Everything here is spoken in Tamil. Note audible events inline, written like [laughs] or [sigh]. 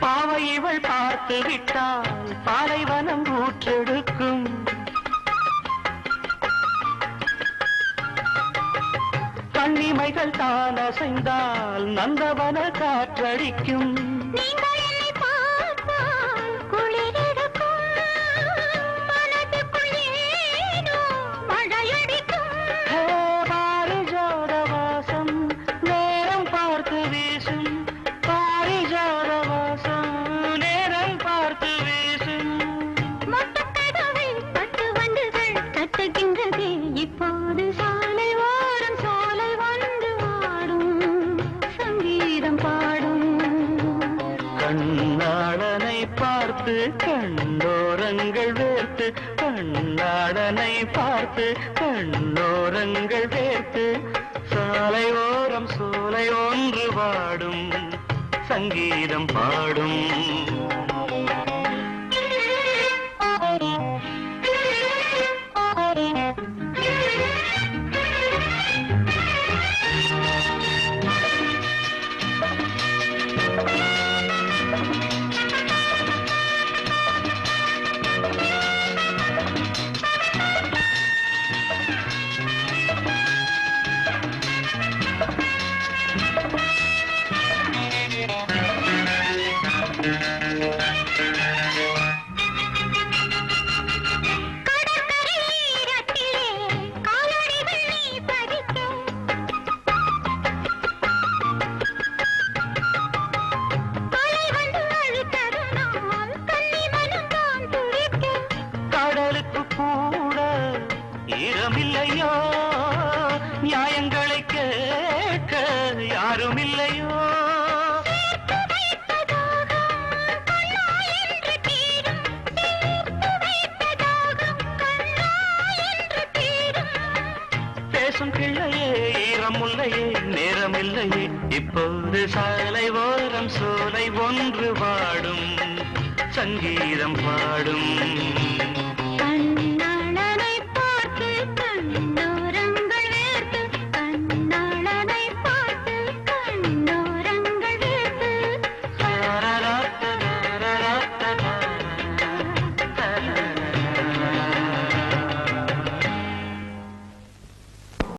பாவை இவள் பார்த்து விட்டால் பாலைவனம் ஊற்றெடுக்கும் கண்ணிமைகள் தான் அசைந்தால் நந்தவன காற்றடிக்கும். கண்ணோரங்கள் வேர்த்து கண்ணாடனை பார்த்து கண்ணோரங்கள் வேர்த்து சாலை ஓரம் சோலை ஒன்று பாடும் சங்கீதம் பாடும். கடலுக்கு கூட ஈரமில்லையோ நியாயங்களை கேட்க யாரும் இல்லையோ பேசும் கிள்ளையே ஈரம் முல்லையே நேரமில்லையே. இப்போது சாலை ஓரம் சோலை ஒன்று வாடும் சங்கீதம் பாடும். one. [laughs]